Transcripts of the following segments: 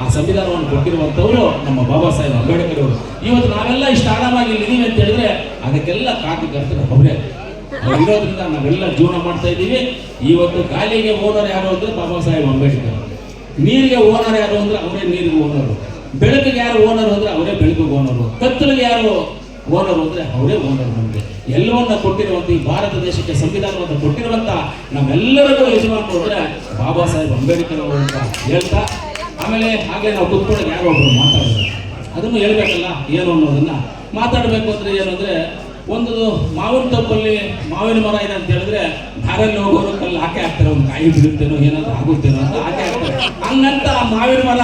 ಆ ಸಂವಿಧಾನವನ್ನು ಕೊಟ್ಟಿರುವಂತವರು ನಮ್ಮ ಬಾಬಾ ಸಾಹೇಬ್ ಅಂಬೇಡ್ಕರ್ ಅವರು. ಇವತ್ತು ನಾವೆಲ್ಲ ಇಷ್ಟು ಆರಾಮಾಗಿ ಇಲ್ಲಿದ್ದೀವಿ ಅಂತ ಹೇಳಿದ್ರೆ ಅದಕ್ಕೆಲ್ಲ ಕಾರಣಕರ್ತರು ಅವರೇ. ಇರೋದ್ರಿಂದ ನಾವೆಲ್ಲ ಜೀವನ ಮಾಡ್ತಾ ಇದ್ದೀವಿ. ಇವತ್ತು ಗಾಳಿಗೆ ಓನರ್ ಯಾರು ಅಂದ್ರೆ ಬಾಬಾ ಸಾಹೇಬ್ ಅಂಬೇಡ್ಕರ್ ನೀರಿಗೆ ಓನರ್ ಯಾರು ಅಂದ್ರೆ ಅವರೇ ನೀರಿಗೆ ಓನರು. ಬೆಳಕಿಗೆ ಯಾರು ಓನರ್ ಅಂದ್ರೆ ಅವರೇ ಬೆಳಕಿಗೆ ಓನರು. ಕತ್ತಲಿಗೆ ಯಾರು ಓನರ್ ಅಂದ್ರೆ ಅವರೇ ಓನರ್ ನಮಗೆ. ಎಲ್ಲವನ್ನ ಕೊಟ್ಟಿರುವಂತ ಈ ಭಾರತ ದೇಶಕ್ಕೆ ಸಂವಿಧಾನವನ್ನು ಕೊಟ್ಟಿರುವಂತ ಯಜಮಾನ ಅಂದ್ರೆ ಬಾಬಾ ಸಾಹೇಬ್ ಅಂಬೇಡ್ಕರ್ ಅವರು ಅಂತ ಹೇಳ್ತಾ ಆಮೇಲೆ ಹಾಗೆ ನಾವು ಕುತ್ಕೊಳ್ಳೋದು ಯಾರೋ ಒಬ್ರು ಮಾತಾಡಿದ್ರು ಅದನ್ನು ಹೇಳ್ಬೇಕಲ್ಲ, ಏನು ಅನ್ನೋದನ್ನ ಮಾತಾಡಬೇಕು ಅಂದರೆ ಏನಂದರೆ ಒಂದು ಮಾವಿನ ತಪ್ಪಲ್ಲಿ ಮಾವಿನ ಮರ ಇದೆ ಅಂತ ಹೇಳಿದ್ರೆ ದಾರಲ್ಲಿ ಹೋಗೋರು ಕಲ್ಲು ಹಾಕಿ ಹಾಕ್ತಾರೆ, ಒಂದು ಕಾಯಿ ಬಿಡುತ್ತೇನೋ, ಏನಾದ್ರು ಆಗುತ್ತೇನೋ ಅಂತ ಹಾಕಿ ಹಾಕ್ತಾರೆ. ಹಂಗಂತ ಮಾವಿನ ಮರ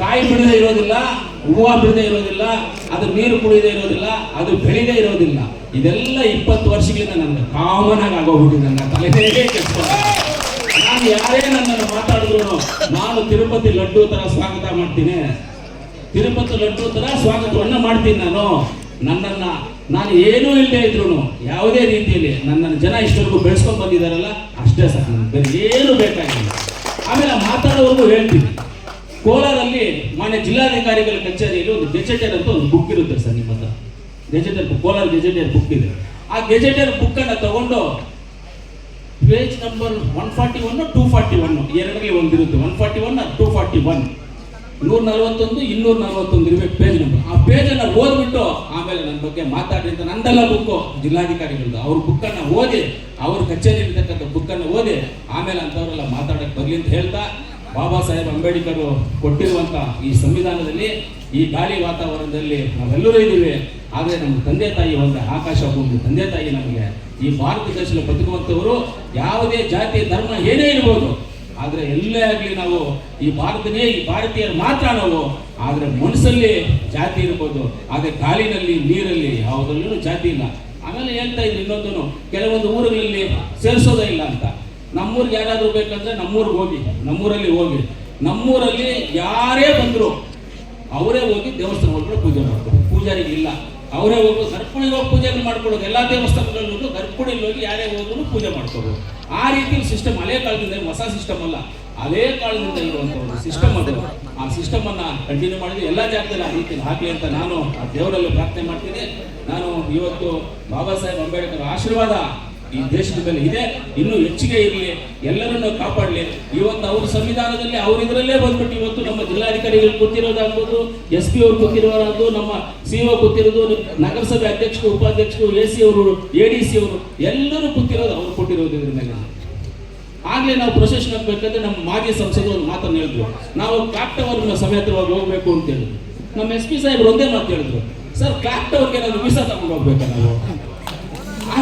ಕಾಯಿ ಬಿಡದೆ ಇರೋದಿಲ್ಲ, ಹೂವು ಬಿಡದೆ ಇರೋದಿಲ್ಲ, ಅದು ನೀರು ಕುಡಿದೇ ಇರೋದಿಲ್ಲ, ಅದು ಬೆಳಿದೇ ಇರೋದಿಲ್ಲ. ಇದೆಲ್ಲ ಇಪ್ಪತ್ತು ವರ್ಷಗಳಿಂದ ನನಗೆ ಕಾಮನ್ ಆಗಿ ಆಗೋಗ್ಬಿಟ್ಟಿದೆ, ನನ್ನ ತಲೆ ಯಾರೇ ನನ್ನನ್ನು ಮಾತಾಡಿದ್ರು ನಾನು ತಿರುಪತಿ ಲಡ್ಡು ತರ ಸ್ವಾಗತ ಮಾಡ್ತೀನಿ. ತಿರುಪತಿ ಲಡ್ಡು ತರ ಸ್ವಾಗತವನ್ನ ಮಾಡ್ತೀನಿ ನಾನು. ನನ್ನನ್ನ, ನಾನು ಏನೂ ಇಲ್ಲದೆ ಇದ್ರು ಯಾವುದೇ ರೀತಿಯಲ್ಲಿ ನನ್ನನ್ನು ಜನ ಇಷ್ಟವರೆಗೂ ಬೆಳೆಸ್ಕೊಂಡು ಬಂದಿದ್ದಾರಲ್ಲ ಅಷ್ಟೇ ಸಹ ಬೇರೆ ಏನು ಬೇಕಾಗಿಲ್ಲ. ಆಮೇಲೆ ಮಾತಾಡೋವರೆಗೂ ಹೇಳ್ತೀನಿ. ಕೋಲಾರಲ್ಲಿ ಮಾನ್ಯ ಜಿಲ್ಲಾಧಿಕಾರಿಗಳ ಕಚೇರಿಯಲ್ಲಿ ಒಂದು ಗೆಜೆಟರ್ ಅಂತ ಒಂದು ಬುಕ್ ಇರುತ್ತೆ ಸರ್ ನಿಮ್ಮ ಹತ್ರ ಗೆಜೆಟರ್ ಕೋಲಾರ ಗೆಜೆಟರ್ ಬುಕ್ ಇದೆ. ಆ ಗೆಜೆಟರ್ ಬುಕ್ಕನ್ನು ತಗೊಂಡು page number one forty one two forty one ಎರಡರಲ್ಲಿ ಒಂದಿರುತ್ತೆ. One forty one two forty one ನೂರ ನಲವತ್ತೊಂದು ಇನ್ನೂರ ನಲವತ್ತೊಂದು ಇರಬೇಕು ಪೇಜ್ ನಂಬರ್ ಆ ಪೇಜನ್ನು ಓದ್ಬಿಟ್ಟು ಆಮೇಲೆ ನನ್ನ ಬಗ್ಗೆ ಮಾತಾಡಿ ಅಂತ ನಂದೆಲ್ಲ ಬುಕ್ಕು ಜಿಲ್ಲಾಧಿಕಾರಿಗಳದ್ದು ಅವ್ರ ಬುಕ್ಕನ್ನು ಓದಿ, ಅವ್ರ ಕಚೇರಿ ಇರ್ತಕ್ಕಂಥ ಬುಕ್ಕನ್ನು ಓದಿ, ಆಮೇಲೆ ಅಂಥವರೆಲ್ಲ ಮಾತಾಡೋಕ್ಕೆ ಬರಲಿ ಅಂತ ಹೇಳ್ತಾ ಬಾಬಾ ಸಾಹೇಬ್ ಅಂಬೇಡ್ಕರ್ ಕೊಟ್ಟಿರುವಂಥ ಈ ಸಂವಿಧಾನದಲ್ಲಿ ಈ ಗಾಳಿ ವಾತಾವರಣದಲ್ಲಿ ನಾವೆಲ್ಲರೂ ಇದ್ದೀವಿ. ಆದರೆ ನಮ್ಮ ತಂದೆ ತಾಯಿ ಒಂದು ಆಕಾಶ ಒಂದು ತಂದೆ ತಾಯಿ ನಮಗೆ ಈ ಭಾರತ ದೇಶದಲ್ಲಿ ಬದುಕುವಂಥವರು ಯಾವುದೇ ಜಾತಿ, ಧರ್ಮ ಏನೇ ಇರ್ಬೋದು. ಆದರೆ ಎಲ್ಲೇ ಆಗಲಿ ನಾವು ಈ ಭಾರತನೇ ಈ ಭಾರತೀಯರು ಮಾತ್ರ ನಾವು. ಆದರೆ ಮನಸ್ಸಲ್ಲಿ ಜಾತಿ ಇರ್ಬೋದು. ಆದರೆ ಗಾಳಿನಲ್ಲಿ, ನೀರಲ್ಲಿ ಯಾವುದರಲ್ಲೂ ಜಾತಿ ಇಲ್ಲ. ಆಮೇಲೆ ಹೇಳ್ತಾ ಇದ್ರು ಇನ್ನೊಂದು ಕೆಲವೊಂದು ಊರುಗಳಲ್ಲಿ ಸೇರಿಸೋದೇ ಇಲ್ಲ ಅಂತ. ನಮ್ಮೂರಿಗೆ ಯಾರಾದರೂ ಬೇಕಂದ್ರೆ ನಮ್ಮೂರಿಗೆ ಹೋಗಿ. ನಮ್ಮೂರಲ್ಲಿ ಹೋಗಿ. ನಮ್ಮೂರಲ್ಲಿ ಯಾರೇ ಬಂದರು ಅವರೇ ಹೋಗಿ ದೇವಸ್ಥಾನ ಹೋಗ್ಬಿಟ್ಟು ಪೂಜೆ ಮಾಡ್ತಾರೆ. ಪೂಜಾರಿಗೆ ಇಲ್ಲ. ಅವರೇ ಹೋಗಿ ಸರ್ಪಣಿಗೆ ಹೋಗಿ ಪೂಜೆ ಮಾಡ್ಕೊಳ್ಳೋದು. ಎಲ್ಲ ದೇವಸ್ಥಾನಗಳಲ್ಲೂ ಗರ್ಭಿಣಿಗೆ ಹೋಗಿ ಯಾರೇ ಹೋದ್ರು ಪೂಜೆ ಮಾಡ್ಕೋಬೋದು ಆ ರೀತಿ ಸಿಸ್ಟಮ್ ಹಳೆ ಕಾಲದಿಂದ ಹೊಸ ಸಿಸ್ಟಮ್ ಅಲ್ಲ. ಅದೇ ಕಾಲದಿಂದ ಇರುವಂಥ ಒಂದು ಸಿಸ್ಟಮ್ ಅದು. ಆ ಸಿಸ್ಟಮ್ ಅನ್ನ ಕಂಟಿನ್ಯೂ ಮಾಡಿದ್ರೆ ಎಲ್ಲ ಜಾಗದಲ್ಲಿ ಆ ರೀತಿಯಲ್ಲಿ ಹಾಕಲಿ ಅಂತ ನಾನು ಆ ದೇವರಲ್ಲಿ ಪ್ರಾರ್ಥನೆ ಮಾಡ್ತೀನಿ. ನಾನು ಇವತ್ತು ಬಾಬಾ ಸಾಹೇಬ್ ಅಂಬೇಡ್ಕರ್ ಆಶೀರ್ವಾದ ಈ ದೇಶದ ಮೇಲೆ ಇದೆ, ಇನ್ನೂ ಹೆಚ್ಚಿಗೆ ಇರಲಿ, ಎಲ್ಲರನ್ನೂ ಕಾಪಾಡಲಿ. ಇವತ್ತು ಅವ್ರ ಸಂವಿಧಾನದಲ್ಲಿ ಅವ್ರ ಇದರಲ್ಲೇ ಬಂದ್ಬಿಟ್ಟು ಇವತ್ತು ನಮ್ಮ ಜಿಲ್ಲಾಧಿಕಾರಿಗಳು ಕೂತಿರೋದಾಗ್ಬೋದು ಎಸ್ ಪಿ ಅವ್ರು ಕೂತಿರೋದು ನಮ್ಮ ಸಿ ಒ ಕೂತಿರೋದು, ನಗರಸಭೆ ಅಧ್ಯಕ್ಷರು, ಉಪಾಧ್ಯಕ್ಷರು, ಎ ಸಿ ಅವರು, ಎ ಡಿ ಸಿ ಅವರು, ಎಲ್ಲರೂ ಕೂತಿರೋದು ಅವ್ರು ಕೊಟ್ಟಿರೋದು ಇದ್ರ ಮೇಲೆ. ಆಗ್ಲೇ ನಾವು ಪ್ರೊಸೆಷನ್ ಹಾಕ್ಬೇಕಂದ್ರೆ ನಮ್ಮ ಮಾಜಿ ಸಂಸದರು ಒಂದು ಮಾತನ್ನು ಹೇಳಿದ್ರು. ನಾವು ಕ್ಲಾಕ್ ಟವರ್ನ ಸಮೇತವಾಗಿ ಹೋಗ್ಬೇಕು ಅಂತ ಹೇಳಿದ್ರು. ನಮ್ಮ ಎಸ್ ಪಿ ಸಾಹೇಬ್ರು ಒಂದೇ ಮಾತು ಹೇಳಿದ್ರು. ಸರ್ ಕ್ಲಾಕ್ ಟವರ್ಗೆ ನಾವು ವೀಸಾ ತಗೊಂಡು ಹೋಗ್ಬೇಕು ನಾವು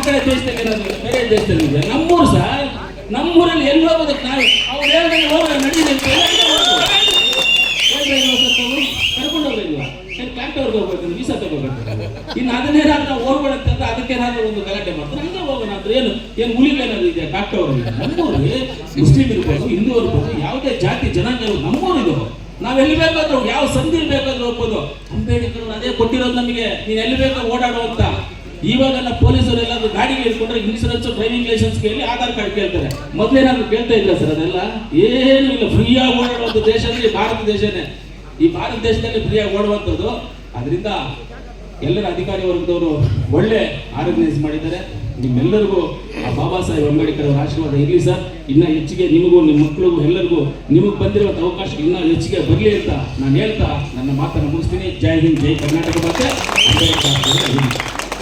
ಕಡೆ ದೇಶದಲ್ಲಿ ಏನಾದ್ರು ಬೇರೆ ದೇಶದಲ್ಲಿ ಇದೆ ನಮ್ಮೂರು ಸರ್ ನಮ್ಮೂರಲ್ಲಿ ಎಲ್ಲಿ ಹೋಗೋದಕ್ಕೆ ನಾವು? ಅವ್ರು ಹೇಳಿದ್ರೆ ಹೋಗೋಣ ನಡೀಲಿ ಸರ್? ಕರ್ಕೊಂಡು ಹೋಗ್ಲಿಲ್ವಾ? ಏನು ಕ್ಲಾಕ್ ಅವ್ರಿಗೆ ಹೋಗ್ಬೇಕು, ವೀಸಾ ತಗೋಬೇಕು. ಇನ್ನು ಅದನ್ನೇ ನಾವು ಹೋಗ್ಬೇಡಂತ ಅಂದ್ರೆ ಅದಕ್ಕೇನಾದ್ರೂ ಒಂದು ಗಲಾಟೆ ಮಾಡ್ತಾರೆ. ಹಂಗೆ ಹೋಗೋಣ ಅಂದ್ರೆ ಏನು ಏನು ಉಳಿಲೇನಾದ್ರು ಇದೆ ಡಾಕ್ಟರ್ ಅವ್ರಿಗೆ ನಮ್ಮೂರಿಗೆ ಮುಸ್ಲಿಂ ಇರ್ಬೋದು ಹಿಂದೂ ಇರ್ಬೋದು, ಯಾವುದೇ ಜಾತಿ ಜನಾಂಗ ನಮ್ಮೂರು ಇದು ನಾವ್ ಎಲ್ಲಿ ಬೇಕಾದ್ರೂ ಯಾವ ಸಂಧಿ ಬೇಕಾದ್ರೂ ಹೋಗ್ಬೋದು. ಅಂಬೇಡ್ಕರ್ ಅದೇ ಕೊಟ್ಟಿರೋದು ನಮಗೆ. ನೀನ್ ಎಲ್ಲಿ ಬೇಕಾದ್ರೂ ಅಂತ. ಇವಾಗೆಲ್ಲ ಪೊಲೀಸರು ಎಲ್ಲಾದ್ರೂ ಗಾಡಿಗೆ ಇಟ್ಕೊಂಡ್ರೆ ಇನ್ಸೂರೆನ್ಸ್ ಡ್ರೈವಿಂಗ್ ಲೈಸೆನ್ಸ್ ಕೇಳಿ ಆಧಾರ್ ಕಾರ್ಡ್ ಕೇಳ್ತಾರೆ. ಮೊದ್ಲೇನಾದ್ರು ಕೇಳ್ತಾ ಇದ್ರ ಸರ್ ಅದೆಲ್ಲ? ಏನು ಇಲ್ಲ ಫ್ರೀಯಾಗಿ ಓಡಾಡುವಂಥ ದೇಶ ಅಂದ್ರೆ ಭಾರತ ದೇಶನೇ. ಈ ಭಾರತ ದೇಶದಲ್ಲಿ ಫ್ರೀಯಾಗಿ ಓಡುವಂಥದ್ದು. ಅದರಿಂದ ಎಲ್ಲರ ಅಧಿಕಾರಿ ವರ್ಗದವರು ಒಳ್ಳೆ ಆರ್ಗನೈಸ್ ಮಾಡಿದ್ದಾರೆ. ನಿಮ್ಮೆಲ್ಲರಿಗೂ ಬಾಬಾ ಸಾಹೇಬ್ ಅಂಬೇಡ್ಕರ್ ಅವರ ಆಶೀರ್ವಾದ ಇರಲಿ ಸರ್. ಇನ್ನ ಹೆಚ್ಚಿಗೆ ನಿಮಗೂ ನಿಮ್ಮ ಮಕ್ಕಳಿಗೂ ಎಲ್ಲರಿಗೂ ನಿಮಗೆ ಬಂದಿರುವಂಥ ಅವಕಾಶ ಇನ್ನ ಹೆಚ್ಚಿಗೆ ಬರಲಿ ಅಂತ ನಾನು ಹೇಳ್ತಾ ನನ್ನ ಮಾತನ್ನು ಮುಗಿಸ್ತೀನಿ. ಜೈ ಹಿಂದ್, ಜೈ ಕರ್ನಾಟಕ ಮತ್ತೆ